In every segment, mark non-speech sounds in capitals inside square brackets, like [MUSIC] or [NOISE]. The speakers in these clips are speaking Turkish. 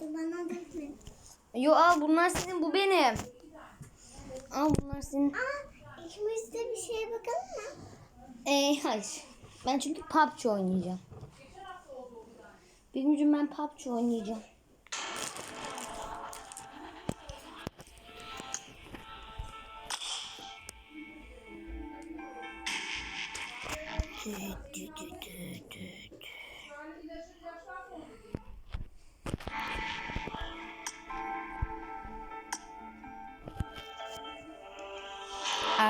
Bana dökme. Yo al bunlar senin bu benim. Al bunlar senin. Aa, ikimiz de bir şeye bakalım mı? Ee, hayır. Ben çünkü PUBG oynayacağım. Birinci ben PUBG oynayacağım.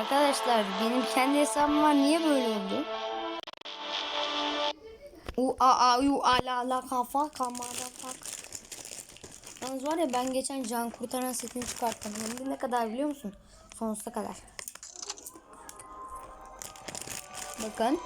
Arkadaşlar benim kendi hesabım var. Niye böyle oldu? U a a u a la la kafa kamada bak. Yalnız var ya ben geçen can kurtaran setini çıkarttım. Hem ne kadar biliyor musun? Sonsuza kadar. Bakın.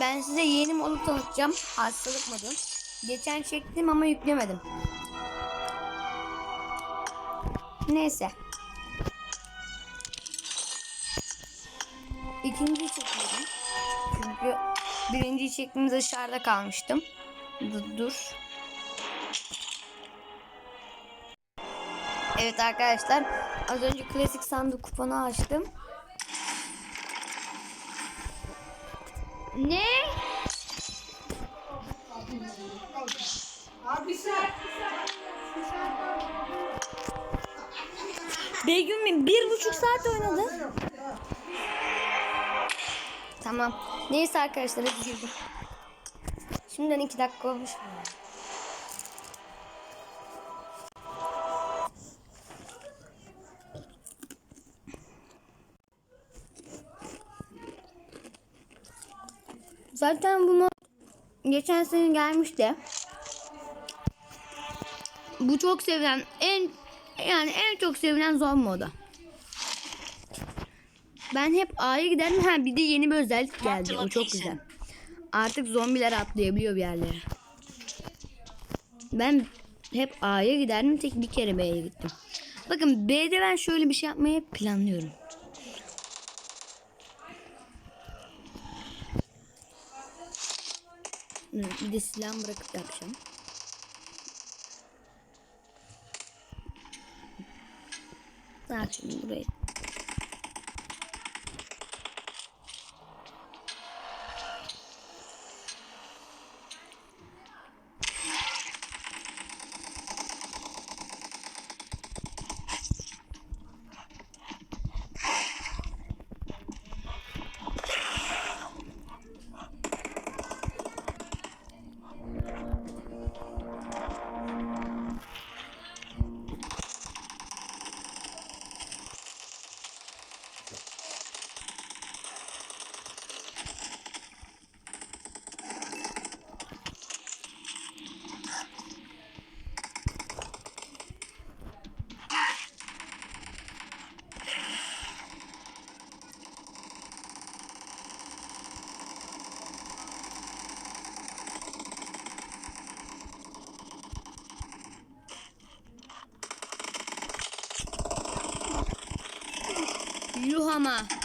Ben size yeni modu tanıtacağım. Hastalık modu. Geçen çektim ama yüklemedim. Neyse. İkinciyi çekiyorum. Çünkü birinciyi çektiğimde dışarıda kalmıştım. Du- dur. Evet arkadaşlar. Az önce klasik sandık kuponu açtım. Ne? Abi Begüm bir buçuk saat oynadı. Tamam. Neyse arkadaşlar hadi girdim. Şimdiden iki dakika olmuş. Zaten bu mod geçen sene gelmişti. Bu çok sevilen en yani en çok sevilen zor modu. Ben hep A'ya giderdim. Ha bir de yeni bir özellik geldi. O çok güzel. Artık zombiler atlayabiliyor bir yerlere. Ben hep A'ya giderdim. Tek bir kere B'ye gittim. Bakın B'de ben şöyle bir şey yapmayı planlıyorum. Bir de silah bırakıp yapacağım. Şimdi burayı. мама.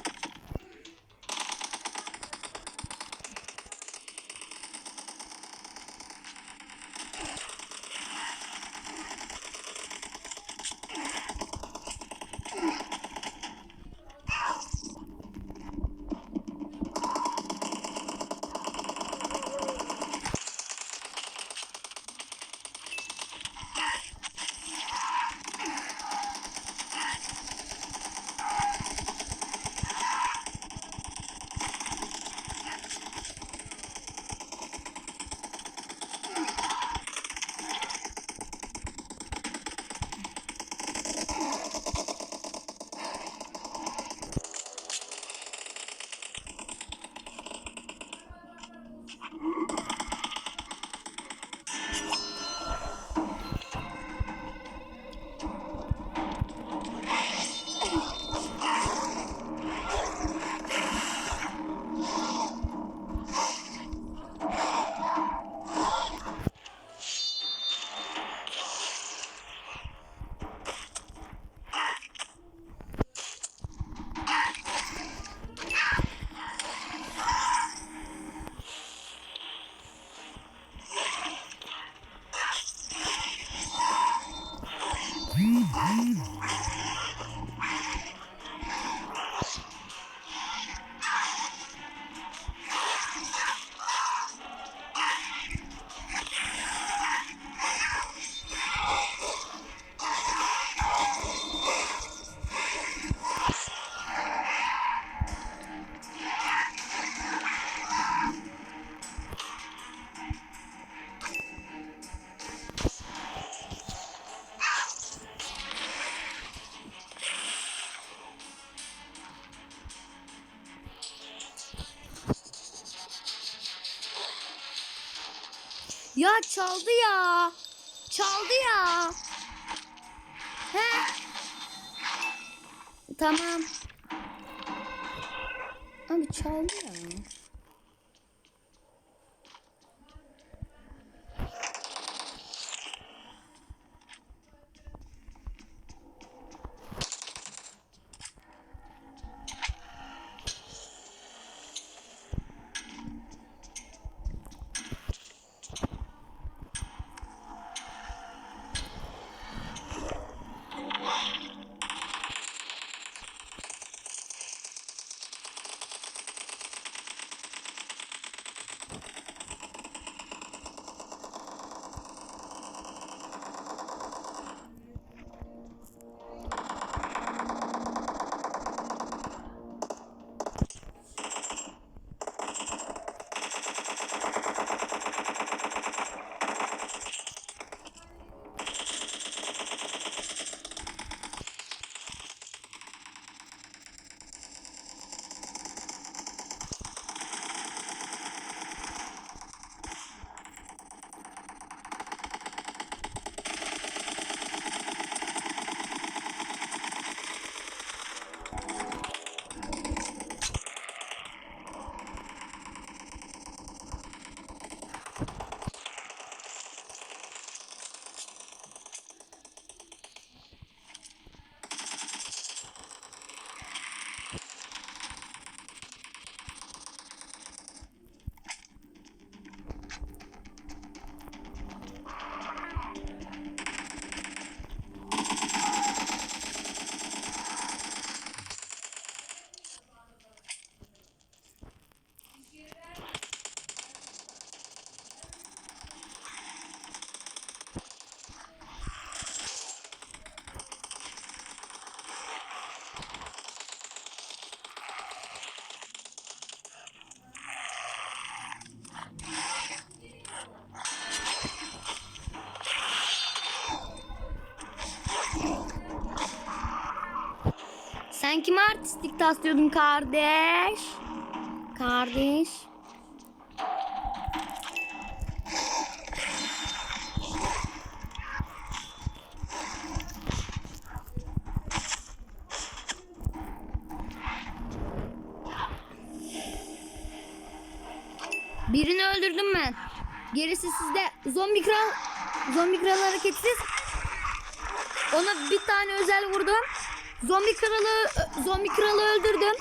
Ya çaldı ya. Çaldı ya. He. Tamam. Abi çaldı ya. Sen kime artistlik taslıyordun kardeş? Kardeş. Birini öldürdüm ben. Gerisi sizde. Zombi kral. Zombi kral hareketsiz. Ona bir tane özel vurdum. Zombi kralı zombi kralı öldürdüm.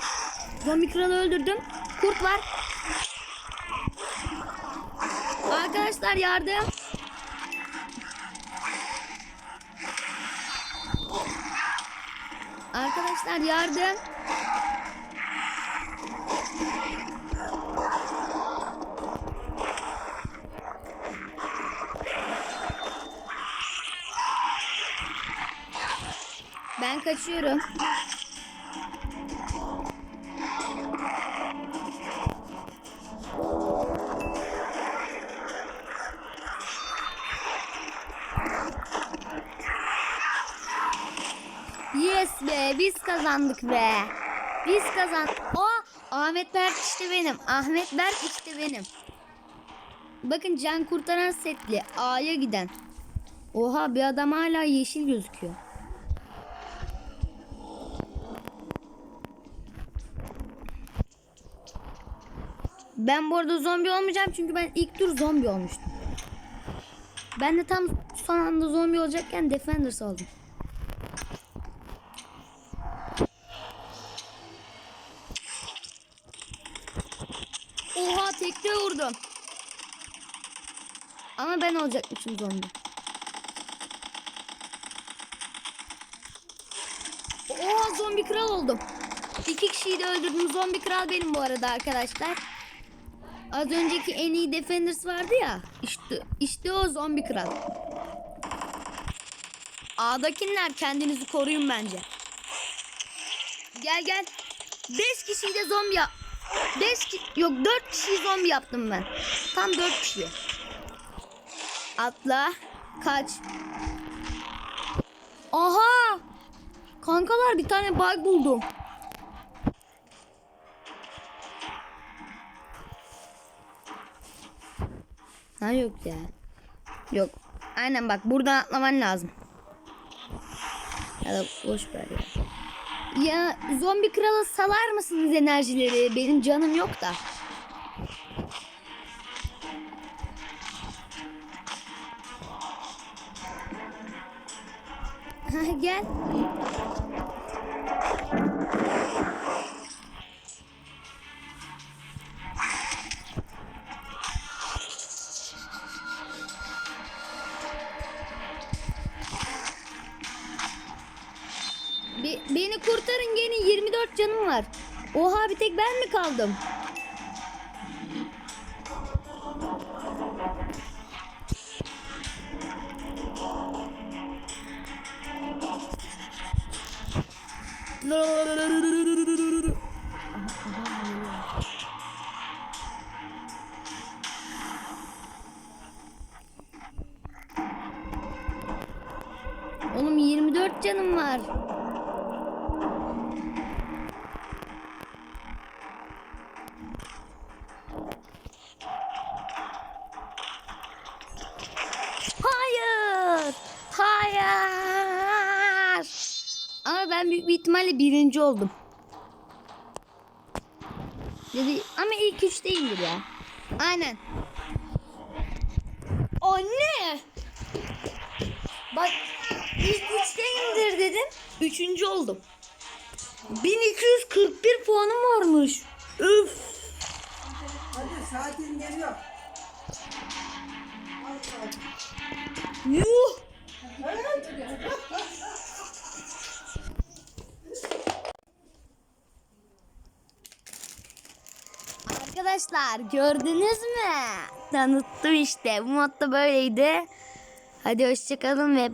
Zombi kralı öldürdüm. Kurt var. Arkadaşlar yardım. Arkadaşlar yardım. Ben kaçıyorum. Yes be biz kazandık be. Biz kazan. O Ahmet Berk işte benim. Ahmet Berk işte benim. Bakın can kurtaran setli A'ya giden. Oha bir adam hala yeşil gözüküyor. Ben bu arada zombi olmayacağım çünkü ben ilk tur zombi olmuştum. Ben de tam son anda zombi olacakken Defenders oldum. Oha tekte vurdum. Ama ben olacakmışım zombi. Oha zombi kral oldum. İki kişiyi de öldürdüm. Zombi kral benim bu arada arkadaşlar. Az önceki en iyi Defenders vardı ya. İşte, işte o zombi kral. A'dakiler kendinizi koruyun bence. Gel gel. 5 kişiyi de zombi yap. 5 ki yok 4 kişiyi zombi yaptım ben. Tam 4 kişi. Atla. Kaç. Aha! Kankalar bir tane bug buldum. Ha yok ya. Yok. Aynen bak buradan atlaman lazım. Ya da boş ver ya. Ya zombi kralı salar mısınız enerjileri? Benim canım yok da. [LAUGHS] Gel. Canım var. Oha bir tek ben mi kaldım? Hayır. Ama ben büyük bir ihtimalle birinci oldum. Dedi ama ilk üç değildir ya. Aynen. Anne. Bak ilk üçteyimdir dedim. Üçüncü oldum. 1241 puanım varmış. Arkadaşlar gördünüz mü? Tanıttım işte. Bu modda böyleydi. Hadi hoşçakalın ve